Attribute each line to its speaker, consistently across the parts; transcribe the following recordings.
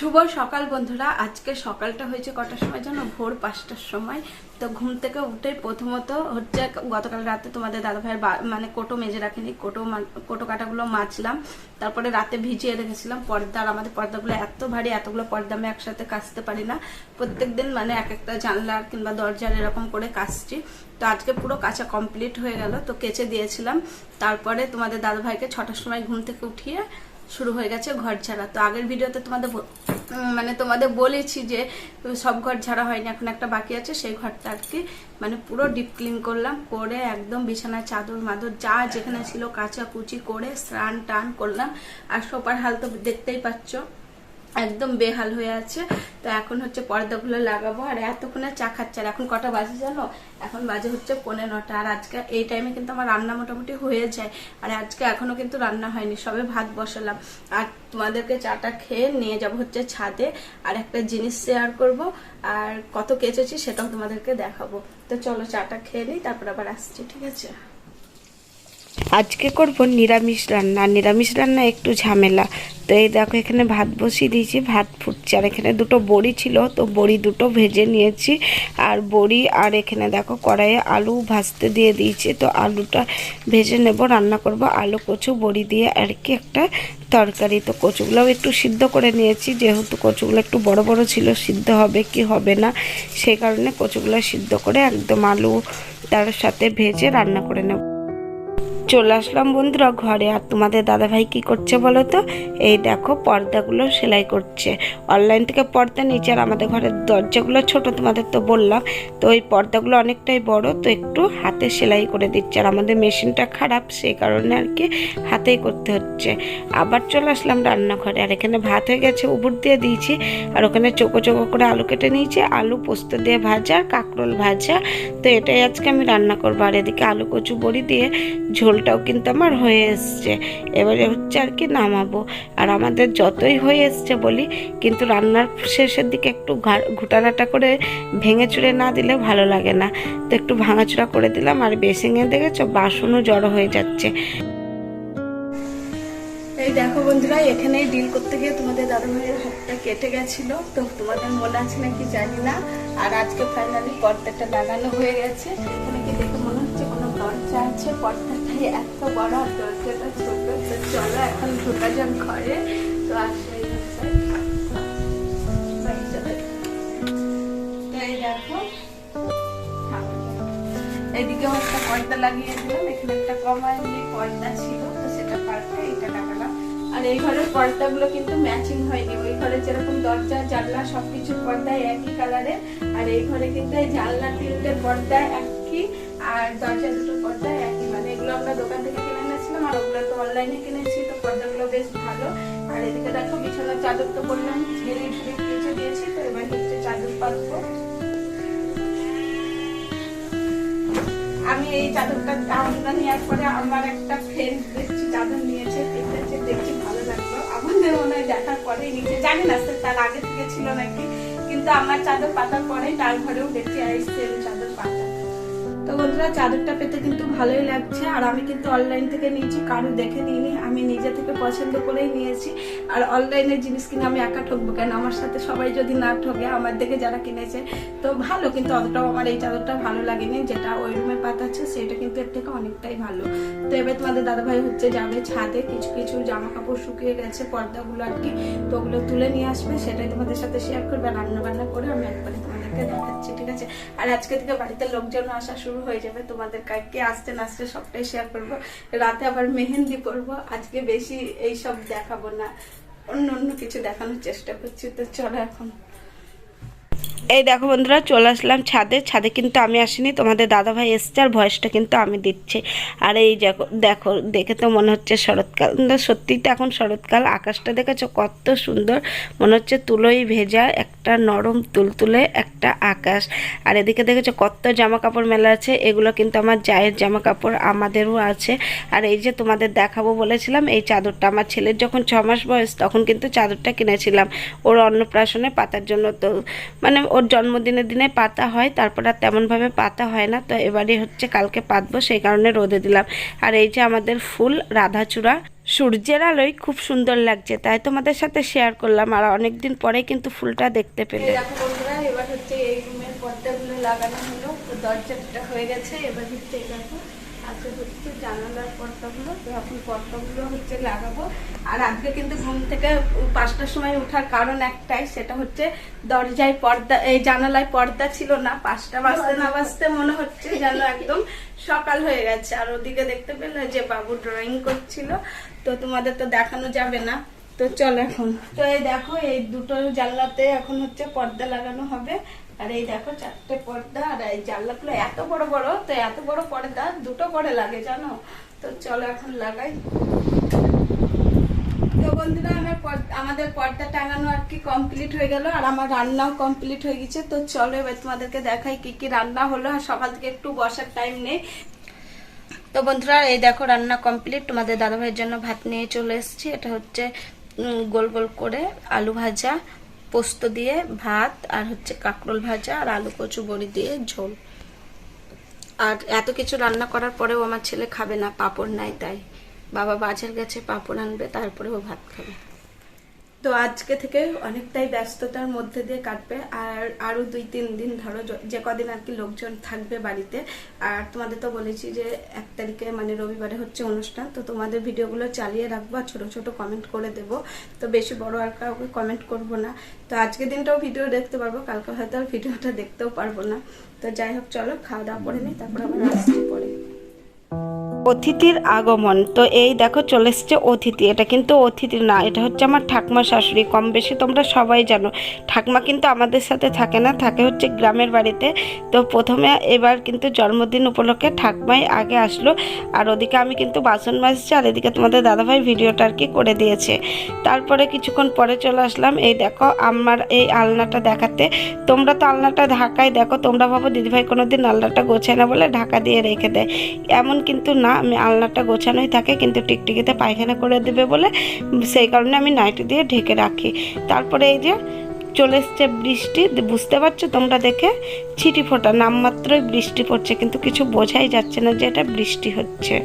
Speaker 1: শুভ সকাল বন্ধুরা। আজকে সকালটা হয়েছে কটার সময় জানো? ভোর পাঁচটার সময়। তো ঘুম থেকে উঠে প্রথমত হচ্ছে গতকাল রাতে তোমাদের দাদা ভাইয়ের বা- মানে কোটো মেজে রাখিনি, কোটো কোটো কাটাগুলো মাজলাম। তারপরে রাতে ভিজিয়ে রেখেছিলাম। পর্দা আর আমাদের পর্দাগুলো এত ভারী, এতগুলো পর্দা আমি একসাথে কাচতে পারি না। প্রত্যেকদিন মানে এক একটা জানলার কিংবা দরজার এরকম করে কাচছি। তো আজকে পুরো কাঁচা কমপ্লিট হয়ে গেল। তো কেচে দিয়েছিলাম। তারপরে তোমাদের দাদা ভাইকে ছটার সময় ঘুম থেকে উঠিয়ে শুরু হয়ে গেছে ঘর ছাড়া। তো আগের ভিডিওতে তোমাদের মানে তোমাদের বলেছি যে সব ঘর ঝাড়া হয়নি, এখন একটা বাকি আছে, সেই ঘরটা আর কি মানে পুরো ডিপ ক্লিন করলাম, করে একদম বিছানা চাদর মাদর যা যেখানে ছিল কাঁচা কুচি করে স্নান টান করলাম, আর সোপার হাল তো দেখতেই পাচ্ছ। একদম বেহাল হয়ে আছে। তো এখন হচ্ছে পর্দাগুলো লাগাবো। আর এতক্ষণে চা খাচ্ছে। আর এখন কটা বাজে জানো? এখন বাজে হচ্ছে পনেরো নটা। আর আজকে এই টাইমে কিন্তু আমার রান্না মোটামুটি হয়ে যায়। আর আজকে এখনও কিন্তু রান্না হয়নি। সবে ভাত বসালাম। আর তোমাদেরকে চাটা খেয়ে নিয়ে যাব হচ্ছে ছাদে। আর একটা জিনিস শেয়ার করব। আর কত কেচেছি সেটাও তোমাদেরকে দেখাবো। তো চলো চাটা খেয়ে নিই, তারপর আবার আসছি, ঠিক আছে?
Speaker 2: আজকে করব নিরামিষ রান্না। নিরামিষ রান্না একটু ঝামেলা। তো এই দেখো, এখানে ভাত বসিয়ে দিয়েছি, ভাত ফুটছে। আর এখানে দুটো বড়ি ছিল, তো বড়ি দুটো ভেজে নিয়েছি। আর বড়ি, আর এখানে দেখো, কড়াইয়ে আলু ভাজতে দিয়ে দিয়েছি। তো আলুটা ভেজে নেব, রান্না করব আলু, কচু, বড়ি দিয়ে আর কি একটা তরকারি। তো কচুগুলোও একটু সিদ্ধ করে নিয়েছি। যেহেতু কচুগুলো একটু বড় বড় ছিল, সিদ্ধ হবে কি হবে না, সেই কারণে কচুগুলো সিদ্ধ করে একদম আলু তার সাথে ভেজে রান্না করে নেব। চলে আসলাম বন্ধুরা ঘরে। আর তোমাদের দাদাভাই কি করছে বলো তো? এই দেখো, পর্দাগুলো সেলাই করছে। অনলাইন থেকে পর্দা নিচে আর আমাদের ঘরের দরজাগুলো ছোট তোমাদের তো বললাম। তো ওই পর্দাগুলো অনেকটাই বড়, তো একটু হাতে সেলাই করে দিচ্ছে। আর আমাদের মেশিনটা খারাপ, সেই কারণে আর কি হাতেই করতে হচ্ছে। আবার চলে আসলাম রান্নাঘরে। আর এখানে ভাত হয়ে গেছে, উবুর দিয়ে দিয়েছি। আর ওখানে চোখো চোখো করে আলু কেটে নিয়েছি। আলু পোস্ত দিয়ে ভাজা আর কাঁকরোল ভাজা। তো এটাই আজকে আমি রান্না করব। আর এদিকে আলু কচু বড়ি দিয়ে ঝোলটাও কিন্তু আমার হয়ে এসছে। এবারে হচ্ছে আর কি নামাবো। আর আমাদের যতই হয়ে এসছে বলি, কিন্তু রান্নার শেষের দিকে একটু ঘুটানাটা করে ভেঙে চুড়ে না দিলে ভালো লাগে না। তো একটু ভাঙাচুরা করে দিলাম, আর বেসিংয়ে দেখেছ, বাসনও জড়ো হয়ে যাচ্ছে।
Speaker 1: এই দেখো বন্ধুরা এখানে ডিল করতে গিয়ে তোমাদের দাদা ভাইয়ের হাতটা কেটে গেছিল। তো তোমাদের মনে আছে নাকি জানি না। আর আজকে ফাইনালি পর্দাটা লাগানো হয়ে গেছে। এখানে কি দেখে মনে হচ্ছে কোনো দরজা আছে? এত বড় আর দরজাটা ছোট এখন ঢোকা ঘরে। তো এদিকেও একটা পর্দা লাগিয়ে দিলাম। এখানে একটা কমাইনি পর্দা ছিল সেটা পাল্টে এটা লাগালাম। আর এই ঘরের পর্দাগুলো কিন্তু ম্যাচিং হয়নি। ওই ঘরে যেরকম দরজা, জানলা সবকিছুর পর্দায় একই কালারের আর এই ঘরে কিন্তু জানলা তিনটে পর্দা একই, আর দরজা দুটো পর্দা একই এগুলো আমরা দোকান থেকে কিনে এনেছিলাম আর ওগুলো তো অনলাইনে কিনেছি, তো পর্দাগুলো বেশ ভালো। আর এদিকে দেখো বিছানার চাদর তো বললাম ঝেড়ে ঝুড়ে কেচে দিয়েছি, তো এবার চাদর আমি এই চাদরটা চাদরটা নেওয়ার পরে আমার একটা ফ্রেন্ড দেখছি, চাদর নিয়েছে দেখতেছে দেখছি ভালো লাগল। আমাদের মনে হয় দেখার পরেই নিচে জানি না তার আগে থেকে ছিল নাকি, কিন্তু আমার চাদর পাতার পরেই তার ঘরেও দেখছি সেম চাদর তো বন্ধুরা, চাদরটা পেতে কিন্তু ভালোই লাগছে। আর আমি কিন্তু অনলাইন থেকে নিয়েছি, কারও দেখে নিইনি। আমি নিজে থেকে পছন্দ করেই নিয়েছি। আর অনলাইনের জিনিস কিনে আমি একা ঠকবো কেন? আমার সাথে সবাই যদি না ঠকে, আমার দেখে যারা কিনেছে, তো ভালো। কিন্তু অতটাও আমার এই চাদরটা ভালো লাগেনি, যেটা ওই রুমে পাতাচ্ছে সেটা কিন্তু এর থেকে অনেকটাই ভালো। তো এবার তোমাদের দাদাভাই হচ্ছে যাবে ছাদে, কিছু কিছু জামা কাপড় শুকিয়ে গেছে, পর্দাগুলো আর কি, তো ওগুলো তুলে নিয়ে আসবে। সেটাই তোমাদের সাথে শেয়ার করবে রান্না বান্না করে আমি একবারে তোমাদেরকে দেখাচ্ছি, ঠিক আছে? আর আজকে থেকে বাড়িতে লোকজন আসা শুরু হয়ে যাবে। তোমাদের কাকে আসতে না আসতে সবটাই শেয়ার করব। রাতে আবার মেহেন্দি পরবো। আজকে বেশি এই সব দেখাবো না। অন্য অন্য কিছু দেখানোর চেষ্টা করছি। তো চলো এখন।
Speaker 2: এই দেখো বন্ধুরা, চলে আসলাম ছাদে। ছাদে কিন্তু আমি আসিনি, তোমাদের দাদাভাই এসছে আর ভয়েসটা কিন্তু আমি দিচ্ছি। আর এই দেখো দেখো তো মনে হচ্ছে শরৎকাল। সত্যিই তো এখন শরৎকাল, আকাশটা দেখেছ কত সুন্দর। মনে হচ্ছে তুলোই ভেজা, একটা নরম তুলতুলে, একটা আকাশ। আর এদিকে দেখেছ কত জামা কাপড় মেলা আছে, এগুলো কিন্তু আমার জায়ের জামা কাপড় আমাদেরও আছে। আর এই যে তোমাদের দেখাবো বলেছিলাম, এই চাদরটা আমার ছেলের যখন ছ মাস বয়স, তখন কিন্তু চাদরটা কিনেছিলাম। ওর অন্নপ্রাশনে পাতার জন্য তো মানে ওর জন্মদিনের দিনে পাতা হয় তারপর আর তেমনভাবে পাতা হয় না। তো এবারে হচ্ছে কালকে পাতবো সেই কারণে রোদে দিলাম। আর এই যে আমাদের ফুল রাধাচূড়া সূর্যের আলোয় খুব সুন্দর লাগছে তাই তোমাদের সাথে শেয়ার করলাম। আর অনেকদিন পরে কিন্তু ফুলটা দেখতে পেলে।
Speaker 1: এই দেখো বন্ধুরা এবার হচ্ছে এই রুমের পর্দাগুলো লাগানো হলো দরজাটা হয়ে গেছে এবার হচ্ছে আজকে হচ্ছে জানালার পর্দাগুলো এখন পর্দাগুলো হচ্ছে লাগাবো। আর আজকে কিন্তু ঘুম থেকে পাঁচটার সময় ওঠার কারণ একটাই, সেটা হচ্ছে দরজায় পর্দা, এই জানালায় পর্দা ছিল না, পাঁচটা বাজতে না বাজতে মনে হচ্ছে যেন একদম সকাল হয়ে গেছে। আর ওদিকে দেখতে পেলে যে বাবু ড্রয়িং করছিল, তো তোমাদের তো দেখানো যাবে না। তো চল এখন। তো এই দেখো, এই দুটো জানলাতে এখন হচ্ছে পর্দা লাগানো হবে। আর এই দেখো চারটে পর্দা, আর এই জানলাগুলো এত বড় বড়, তো এত বড় পর্দা, দুটো করে লাগে জানো? তো চলো এখন লাগাই। তো বন্ধুরা, আমার আমাদের পর্দা টাঙানো আর কি কমপ্লিট হয়ে গেল, আর আমার রান্নাও কমপ্লিট হয়ে গেছে। তো চলো এবার তোমাদেরকে দেখাই কি কি রান্না হলো, আর সকাল থেকে একটু বসার টাইম নেই। তো বন্ধুরা, এই দেখো রান্না কমপ্লিট তোমাদের দাদাভাইয়ের জন্য ভাত নিয়ে চলে এসেছি। এটা হচ্ছে গোল গোল করে আলু ভাজা পোস্ত দিয়ে ভাত আর হচ্ছে কাঁকরোল ভাজা আর আলু কচু বড়ি দিয়ে ঝোল। আর এত কিছু রান্না করার পরেও আমার ছেলে খাবে না, পাপড় নাই তাই। বাবা বাজার গেছে, পাপড় আনবে তারপরে ও ভাত খাবে। তো আজকে থেকে অনেকটাই ব্যস্ততার মধ্যে দিয়ে কাটবে। আর আরও দুই, তিন দিন ধরো যে কদিন আর কি লোকজন থাকবে বাড়িতে। আর তোমাদের তো বলেছি যে এক তারিখে মানে রবিবারে হচ্ছে অনুষ্ঠান। তো তোমাদের ভিডিওগুলো চালিয়ে রাখব আর ছোট ছোট কমেন্ট করে দেব। তো বেশি বড় আর কাউকে কমেন্ট করব না। তো আজকের দিনটাও ভিডিও দেখতে পারব। কালকে হয়তো আর ভিডিওটা দেখতেও পারব না। তো যাই হোক, চলো, খাওয়া দাওয়া করে নিই, তারপর আবার আসছি পরে।
Speaker 2: অতিথির আগমন। তো এই দেখো চলে এসছে অতিথি। এটা কিন্তু অতিথি না, এটা হচ্ছে আমার ঠাকমা শাশুড়ি। কম বেশি তোমরা সবাই জানো। ঠাকমা কিন্তু আমাদের সাথে থাকে না, থাকে হচ্ছে গ্রামের বাড়িতে। তো প্রথমে এবার কিন্তু জন্মদিন উপলক্ষে ঠাকমাই আগে আসলো। আর ওদিকে আমি কিন্তু বাসন মাজছি, আর এদিকে তোমাদের দাদাভাই ভিডিওটা আর কি করে দিয়েছে। তারপরে কিছুক্ষণ পরে চলে আসলাম। এই দেখো আমার এই আলনাটা দেখাতে। তোমরা তো আলনাটা ঢাকায় দেখো, তোমরা ভাবো দিদিভাই কোনোদিন আলনাটা গোছায় না বলে ঢাকা দিয়ে রেখে দেয়। এমন কিন্তু না আমি আলনাটা গোছানোই থাকে, কিন্তু টিকটিকিতে পায়খানা করে দেবে বলে সেই কারণে আমি নাইটি দিয়ে ঢেকে রাখি। তারপরে এই যে চলে এসছে বৃষ্টি বুঝতে পারছ তোমরা দেখে? ছিটি ফোটা, নামমাত্রই বৃষ্টি পড়ছে, কিন্তু কিছু বোঝাই যাচ্ছে না যে এটা বৃষ্টি হচ্ছে।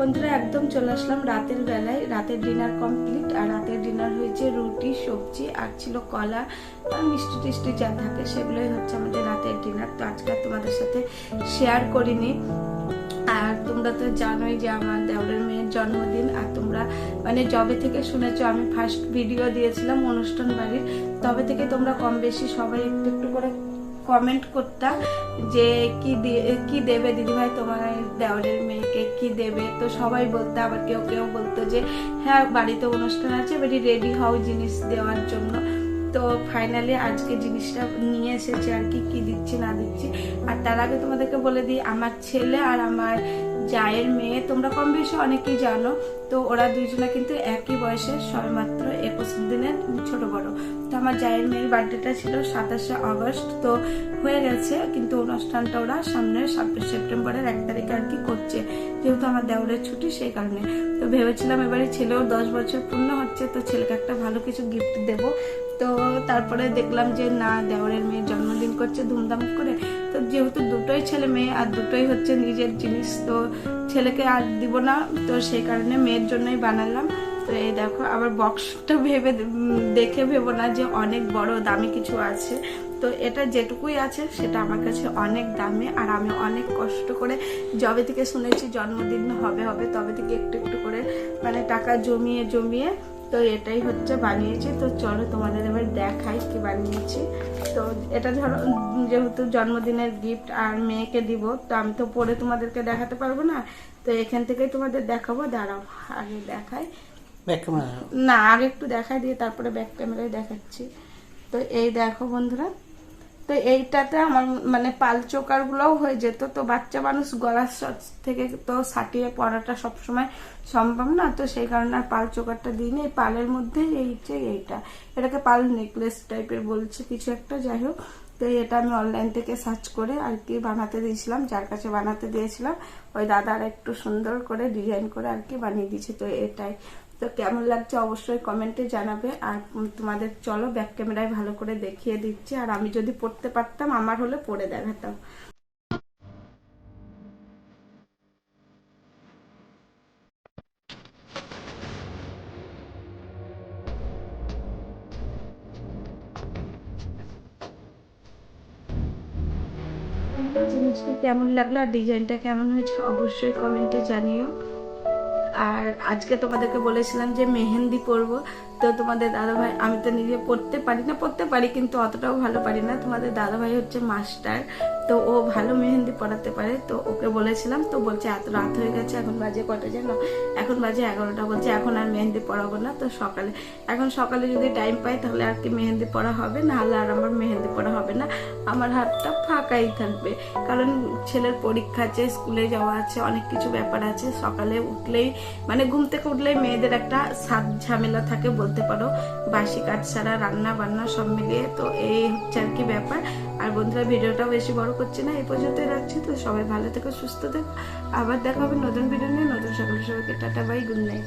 Speaker 1: বন্ধুরা, একদম চলে আসলাম রাতের বেলায়। রাতের ডিনার কমপ্লিট, আর রাতের ডিনার হয়েছে রুটি, সবজি, আর ছিল কলা, আর মিষ্টি টিষ্টি যা থাকে সেগুলোই হচ্ছে আমাদের রাতের ডিনার। তো আজকে তোমাদের সাথে শেয়ার করিনি। আর তোমরা তো জানোই যে আমার দেওরের মেয়ের জন্মদিন, আর তোমরা মানে জবে থেকে শুনেছো, আমি ফার্স্ট ভিডিও দিয়েছিলাম অনুষ্ঠান বাড়ির। তবে থেকে তোমরা কম বেশি সবাই একটু একটু করে কমেন্ট করতাম যে কি কি দেবে দিদিভাই তোমার দেওরের মেয়েকে, কি দেবে? তো সবাই বলতো, আবার কেউ কেউ বলতো যে হ্যাঁ বাড়িতে অনুষ্ঠান আছে এবারে রেডি হও জিনিস দেওয়ার জন্য। তো ফাইনালি আজকে জিনিসটা নিয়ে এসেছে আর কি কি দিচ্ছি, না দিচ্ছি। আর তার আগে তোমাদেরকে বলে দিই, আমার ছেলে আর আমার জায়ের মেয়ে, তোমরা কম বেশি অনেকেই জানো, তো ওরা দুইজনে কিন্তু একই বয়সে সবেমাত্র একুশ দিনের ছোট বড়। তো আমার জায়ের মেয়ের বার্থডেটা ছিল সাতাশে আগস্ট, তো হয়ে গেছে, কিন্তু অনুষ্ঠানটা ওরা সামনের ছাব্বিশ সেপ্টেম্বরের এক তারিখে আর কি করছে, যেহেতু আমার দেওরের ছুটি সেই কারণে। তো ভেবেছিলাম এবারে ছেলেও দশ বছর পূর্ণ হচ্ছে, তো ছেলেকে একটা ভালো কিছু গিফট দেবো। তো তারপরে দেখলাম যে, না, দেওরের মেয়ের জন্মদিন করছে, ধুমধাম করে। তো যেহেতু দুটোই ছেলে মেয়ে, আর দুটোই হচ্ছে নিজের জিনিস, তো ছেলেকে আর দিব না। তো সেই কারণে মেয়ের জন্যই বানালাম। তো এই দেখো, আবার বক্সটা ভেবে দেখে ভেবো না যে, অনেক বড়, দামি কিছু আছে। তো এটা যেটুকুই আছে, সেটা আমার কাছে অনেক দামি। আর আমি অনেক কষ্ট করে যবে থেকে শুনেছি, জন্মদিন হবে হবে, তবে থেকে একটু একটু করে মানে টাকা জমিয়ে জমিয়ে তো এটাই হচ্ছে বানিয়েছি। তো চলো তোমাদের এবার দেখাই কি বানিয়েছি। তো এটা ধরো যেহেতু জন্মদিনের গিফট আর মেয়েকে দিব তো আমি তো পরে তোমাদেরকে দেখাতে পারব না। তো এখান থেকেই তোমাদের দেখাবো দাঁড়াও আগে দেখাই।
Speaker 3: ব্যাক ক্যামেরা
Speaker 1: না আগে একটু দেখাই দিয়ে তারপরে ব্যাক ক্যামেরায় দেখাচ্ছি। তো এই দেখো বন্ধুরা তো এইটাতে আমার মানে পাল চোকারগুলোও হয়ে যেত। তো বাচ্চা মানুষ গলার থেকে তো সাটিয়ে পড়াটা সবসময় সম্ভব না। তো সেই কারণে আর পাল চোকারটা দিইনি। এই পালের মধ্যে এই যে এইটা, এটাকে পাল নেকলেস টাইপের বলছে কিছু একটা, যাই হোক। তো এটা আমি অনলাইন থেকে সার্চ করে আর কি বানাতে দিয়েছিলাম, যার কাছে বানাতে দিয়েছিলাম। ওই দাদার একটু সুন্দর করে ডিজাইন করে আর কি বানিয়ে দিয়েছে। তো এটাই। তো কেমন লাগছে অবশ্যই কমেন্টে জানাবে। আর তোমাদের চলো ব্যাক ক্যামেরায় ভালো করে দেখিয়ে দিচ্ছি। আর আমি যদি পড়তে পারতাম, আমার হলে পড়ে দেখাতাম। কেমন লাগল আর ডিজাইনটা কেমন হয়েছে, অবশ্যই কমেন্টে জানিও। আর আজকে তোমাদেরকে বলেছিলাম যে মেহেন্দি পরবো। তো তোমাদের দাদাভাই, আমি তো নিজে পড়তে পারি না, পড়তে পারি, কিন্তু অতটাও ভালো পারি না। তোমাদের দাদাভাই হচ্ছে মাস্টার, তো ও ভালো মেহেন্দি পড়াতে পারে। তো ওকে বলেছিলাম, তো বলছে, এত রাত হয়ে গেছে, এখন বাজে কটা যেন? এখন বাজে এগারোটা, বলছে, এখন আর মেহেন্দি পড়াবো না। তো সকালে, এখন সকালে যদি টাইম পাই, তাহলে আর কি মেহেন্দি পড়া হবে? না হলে আর আমার মেহেন্দি পড়া হবে না। আমার হাতটা ফাঁকাই থাকবে। কারণ ছেলের পরীক্ষা আছে, স্কুলে যাওয়া আছে, অনেক কিছু ব্যাপার আছে। সকালে উঠলেই মানে ঘুম থেকে উঠলেই মেয়েদের একটা সাত ঝামেলা থাকে বলতে পারো। বাসি কাজ ছাড়া রান্না বান্না সব মিলিয়ে তো এই হচ্ছে আর কি ব্যাপার। আর বন্ধুরা, ভিডিওটাও বেশি বড় করছি না, এই পর্যন্তই রাখছি তো। সবাই ভালো থেকো, সুস্থ থেকো। আবার দেখা হবে নতুন ভিডিও নিয়ে। নতুন সকালে সবাইকে টাটা বাই গুড নাইট